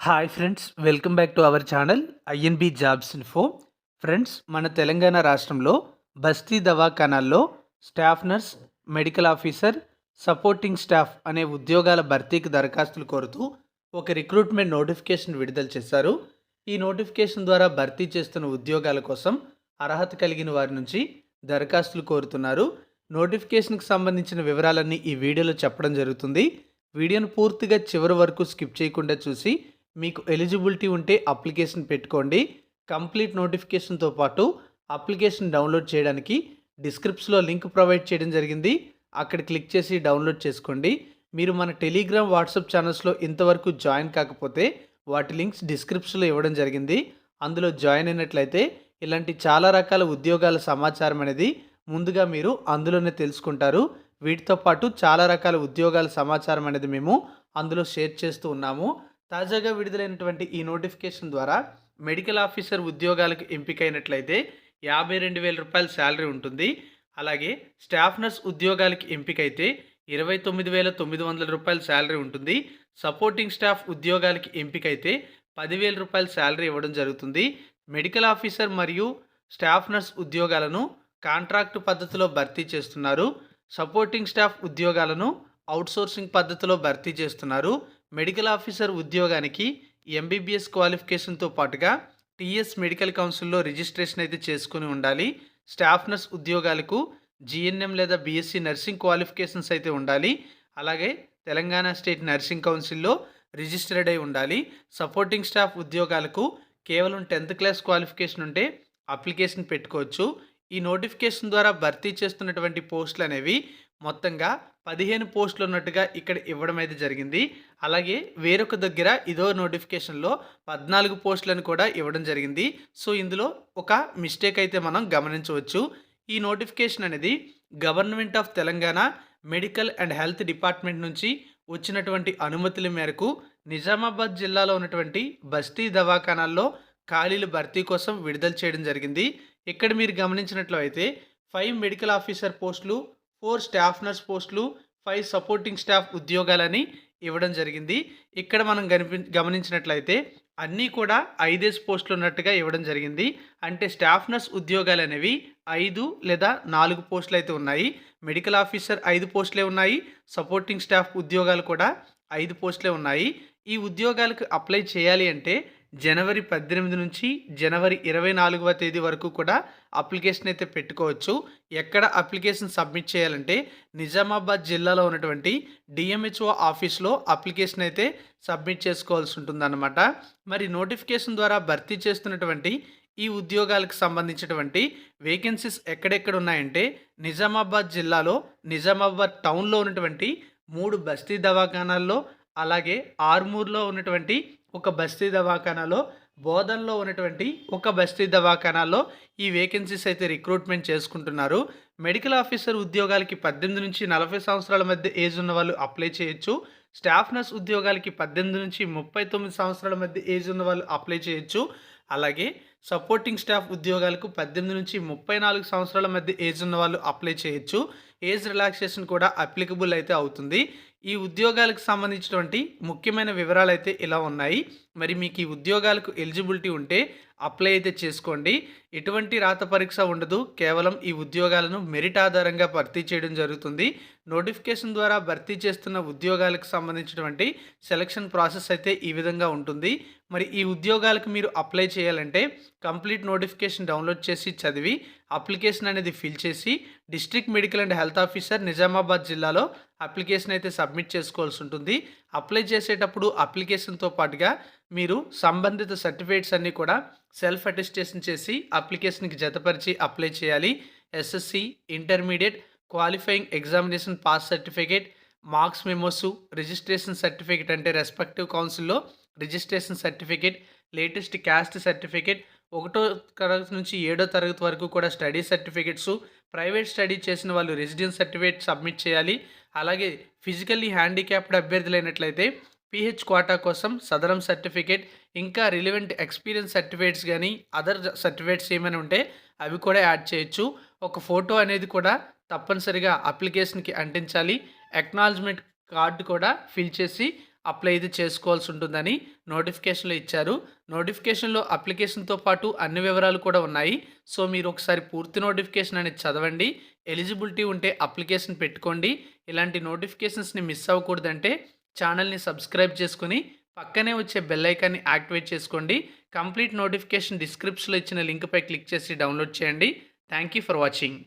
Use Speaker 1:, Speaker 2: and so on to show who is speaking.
Speaker 1: Hi friends welcome back to our channel I N B jobs info friends మన తెలంగాణ రాష్ట్రంలో బస్తీ దవాఖానాల్లో staff nurse medical officer supporting staff అనే ఉద్యోగాల భర్తీకి దరఖాస్తులు కోరుతూ ఒక రిక్రూట్మెంట్ నోటిఫికేషన్ విడుదల చేశారు. ఈ నోటిఫికేషన్ ద్వారా భర్తీ చేస్తున్న ఉద్యోగాల కోసం అర్హత కలిగిన వారి నుంచి దరఖాస్తులు కోరుతున్నారు. నోటిఫికేషన్కి సంబంధించిన వివరాలన్నీ ఈ వీడియోలో చెప్పడం జరుగుతుంది. వీడియోను పూర్తిగా చివరి వరకు స్కిప్ చేయకుండా చూసి మీకు ఎలిజిబిలిటీ ఉంటే అప్లికేషన్ పెట్టుకోండి. కంప్లీట్ నోటిఫికేషన్తో పాటు అప్లికేషన్ డౌన్లోడ్ చేయడానికి డిస్క్రిప్షన్లో లింక్ ప్రొవైడ్ చేయడం జరిగింది. అక్కడ క్లిక్ చేసి డౌన్లోడ్ చేసుకోండి. మీరు మన టెలిగ్రామ్ వాట్సాప్ ఛానల్స్లో ఇంతవరకు జాయిన్ కాకపోతే వాటి లింక్స్ డిస్క్రిప్షన్లో ఇవ్వడం జరిగింది. అందులో జాయిన్ అయినట్లయితే ఇలాంటి చాలా రకాల ఉద్యోగాల సమాచారం అనేది ముందుగా మీరు అందులోనే తెలుసుకుంటారు. వీటితో పాటు చాలా రకాల ఉద్యోగాల సమాచారం అనేది మేము అందులో షేర్ చేస్తూ ఉన్నాము. తాజాగా విడుదలైనటువంటి ఈ నోటిఫికేషన్ ద్వారా మెడికల్ ఆఫీసర్ ఉద్యోగాలకు ఎంపికైనట్లయితే యాభై రెండు వేల రూపాయల శాలరీ ఉంటుంది. అలాగే స్టాఫ్ నర్స్ ఉద్యోగాలకి ఎంపికైతే ఇరవై తొమ్మిది వేల తొమ్మిది వందల రూపాయల శాలరీ ఉంటుంది. సపోర్టింగ్ స్టాఫ్ ఉద్యోగాలకి ఎంపికైతే పదివేల రూపాయల శాలరీ ఇవ్వడం జరుగుతుంది. మెడికల్ ఆఫీసర్ మరియు స్టాఫ్ నర్స్ ఉద్యోగాలను కాంట్రాక్ట్ పద్ధతిలో భర్తీ చేస్తున్నారు. సపోర్టింగ్ స్టాఫ్ ఉద్యోగాలను అవుట్సోర్సింగ్ పద్ధతిలో భర్తీ చేస్తున్నారు. మెడికల్ ఆఫీసర్ ఉద్యోగానికి ఎంబీబీఎస్ క్వాలిఫికేషన్తో పాటుగా టీఎస్ మెడికల్ కౌన్సిల్లో రిజిస్ట్రేషన్ అయితే చేసుకుని ఉండాలి. స్టాఫ్ నర్స్ ఉద్యోగాలకు జిఎన్ఎం లేదా బీఎస్సీ నర్సింగ్ క్వాలిఫికేషన్స్ అయితే ఉండాలి. అలాగే తెలంగాణ స్టేట్ నర్సింగ్ కౌన్సిల్లో రిజిస్టర్డ్ అయి ఉండాలి. సపోర్టింగ్ స్టాఫ్ ఉద్యోగాలకు కేవలం టెన్త్ క్లాస్ క్వాలిఫికేషన్ ఉంటే అప్లికేషన్ పెట్టుకోవచ్చు. ఈ నోటిఫికేషన్ ద్వారా భర్తీ చేస్తున్నటువంటి పోస్టులు అనేవి మొత్తంగా పదిహేను పోస్టులు ఉన్నట్టుగా ఇక్కడ ఇవ్వడం అయితే జరిగింది. అలాగే వేరొక దగ్గర ఇదో నోటిఫికేషన్లో పద్నాలుగు పోస్టులను కూడా ఇవ్వడం జరిగింది. సో ఇందులో ఒక మిస్టేక్ అయితే మనం గమనించవచ్చు. ఈ నోటిఫికేషన్ అనేది government of Telangana medical and health department నుంచి వచ్చినటువంటి అనుమతుల మేరకు నిజామాబాద్ జిల్లాలో ఉన్నటువంటి బస్తీ దవాఖానాల్లో ఖాళీలు భర్తీ కోసం విడుదల చేయడం జరిగింది. ఇక్కడ మీరు గమనించినట్లయితే ఫైవ్ మెడికల్ ఆఫీసర్ పోస్టులు ఫోర్ స్టాఫ్ నర్స్ పోస్టులు ఫైవ్ సపోర్టింగ్ స్టాఫ్ ఉద్యోగాలని ఇవ్వడం జరిగింది. ఇక్కడ మనం గనిపి గమనించినట్లయితే అన్నీ కూడా ఐదేస్ పోస్టులు ఉన్నట్టుగా ఇవ్వడం జరిగింది. అంటే స్టాఫ్ నర్స్ ఉద్యోగాలు అనేవి ఐదు లేదా నాలుగు పోస్టులు అయితే ఉన్నాయి. మెడికల్ ఆఫీసర్ ఐదు పోస్టులే ఉన్నాయి. సపోర్టింగ్ స్టాఫ్ ఉద్యోగాలు కూడా ఐదు పోస్టులే ఉన్నాయి. ఈ ఉద్యోగాలకు అప్లై చేయాలి అంటే జనవరి పద్దెనిమిది నుంచి జనవరి ఇరవై నాలుగవ తేదీ వరకు కూడా అప్లికేషన్ అయితే పెట్టుకోవచ్చు. ఎక్కడ అప్లికేషన్ సబ్మిట్ చేయాలంటే నిజామాబాద్ జిల్లాలో ఉన్నటువంటి డిఎంహెచ్ఓ ఆఫీస్లో అప్లికేషన్ అయితే సబ్మిట్ చేసుకోవాల్సి ఉంటుందన్నమాట. మరి నోటిఫికేషన్ ద్వారా భర్తీ చేస్తున్నటువంటి ఈ ఉద్యోగాలకు సంబంధించినటువంటి వేకెన్సీస్ ఎక్కడెక్కడ ఉన్నాయంటే నిజామాబాద్ జిల్లాలో నిజామాబాద్ టౌన్లో ఉన్నటువంటి మూడు బస్తీ దవాఖానాల్లో అలాగే ఆర్మూర్లో ఉన్నటువంటి ఒక బస్తీ దవాఖానాలో బోధనలో ఉన్నటువంటి ఒక బస్తీ దవాఖానాలో ఈ వేకెన్సీస్ అయితే రిక్రూట్మెంట్ చేసుకుంటున్నారు. మెడికల్ ఆఫీసర్ ఉద్యోగాలకి పద్దెనిమిది నుంచి నలభై సంవత్సరాల మధ్య ఏజ్ ఉన్న వాళ్ళు అప్లై చేయొచ్చు. స్టాఫ్ నర్స్ ఉద్యోగాలకి పద్దెనిమిది నుంచి ముప్పై తొమ్మిది సంవత్సరాల మధ్య ఏజ్ ఉన్న వాళ్ళు అప్లై చేయొచ్చు. అలాగే సపోర్టింగ్ స్టాఫ్ ఉద్యోగాలకు పద్దెనిమిది నుంచి ముప్పై నాలుగు సంవత్సరాల మధ్య ఏజ్ ఉన్న వాళ్ళు అప్లై చేయొచ్చు. ఏజ్ రిలాక్సేషన్ కూడా అప్లికబుల్ అయితే అవుతుంది. ఈ ఉద్యోగాలకు సంబంధించినటువంటి ముఖ్యమైన వివరాలు అయితే ఇలా ఉన్నాయి. మరి మీకు ఈ ఉద్యోగాలకు ఎలిజిబిలిటీ ఉంటే అప్లై అయితే చేసుకోండి. ఎటువంటి రాత పరీక్ష ఉండదు. కేవలం ఈ ఉద్యోగాలను మెరిట్ ఆధారంగా భర్తీ చేయడం జరుగుతుంది. నోటిఫికేషన్ ద్వారా భర్తీ చేస్తున్న ఉద్యోగాలకు సంబంధించినటువంటి సెలక్షన్ ప్రాసెస్ అయితే ఈ విధంగా ఉంటుంది. మరి ఈ ఉద్యోగాలకు మీరు అప్లై చేయాలంటే కంప్లీట్ నోటిఫికేషన్ డౌన్లోడ్ చేసి చదివి అప్లికేషన్ అనేది ఫిల్ చేసి district medical and health officer Nizamabad జిల్లాలో అప్లికేషన్ అయితే సబ్మిట్ చేసుకోవాల్సి ఉంటుంది. అప్లై చేసేటప్పుడు అప్లికేషన్తో పాటుగా మీరు సంబంధిత సర్టిఫికేట్స్ అన్నీ కూడా సెల్ఫ్ అటెస్టేషన్ చేసి అప్లికేషన్కి జతపరిచి అప్లై చేయాలి. S S C intermediate qualifying examination pass certificate marks memos registration certificate అంటే రెస్పెక్టివ్ కౌన్సిల్లో registration certificate latest caste certificate ఒకటో తరగతి నుంచి ఏడో తరగతి వరకు కూడా స్టడీ సర్టిఫికేట్స్ ప్రైవేట్ స్టడీ చేసిన వాళ్ళు రెసిడెన్స్ సర్టిఫికేట్ సబ్మిట్ చేయాలి. అలాగే ఫిజికల్లీ హ్యాండిక్యాప్డ్ అభ్యర్థులైనట్లయితే పిహెచ్ కోటా కోసం సదరం సర్టిఫికేట్ ఇంకా రిలివెంట్ ఎక్స్పీరియన్స్ సర్టిఫికేట్స్ కానీ అదర్ సర్టిఫికేట్స్ ఏమైనా ఉంటే అవి కూడా యాడ్ చేయొచ్చు. ఒక ఫోటో అనేది కూడా తప్పనిసరిగా అప్లికేషన్కి అంటించాలి. అక్నాలజ్మెంట్ కార్డు కూడా ఫిల్ చేసి అప్లై అయితే చేసుకోవాల్సి ఉంటుందని నోటిఫికేషన్లో ఇచ్చారు. నోటిఫికేషన్లో అప్లికేషన్తో పాటు అన్ని వివరాలు కూడా ఉన్నాయి. సో మీరు ఒకసారి పూర్తి నోటిఫికేషన్ అనేది చదవండి. ఎలిజిబిలిటీ ఉంటే అప్లికేషన్ పెట్టుకోండి. ఇలాంటి నోటిఫికేషన్స్ని మిస్ అవ్వకూడదంటే ఛానల్ని సబ్స్క్రైబ్ చేసుకుని పక్కనే వచ్చే బెల్ ఐకాన్ని యాక్టివేట్ చేసుకోండి. కంప్లీట్ నోటిఫికేషన్ డిస్క్రిప్షన్లో ఇచ్చిన లింక్పై క్లిక్ చేసి డౌన్లోడ్ చేయండి. Thank you for watching.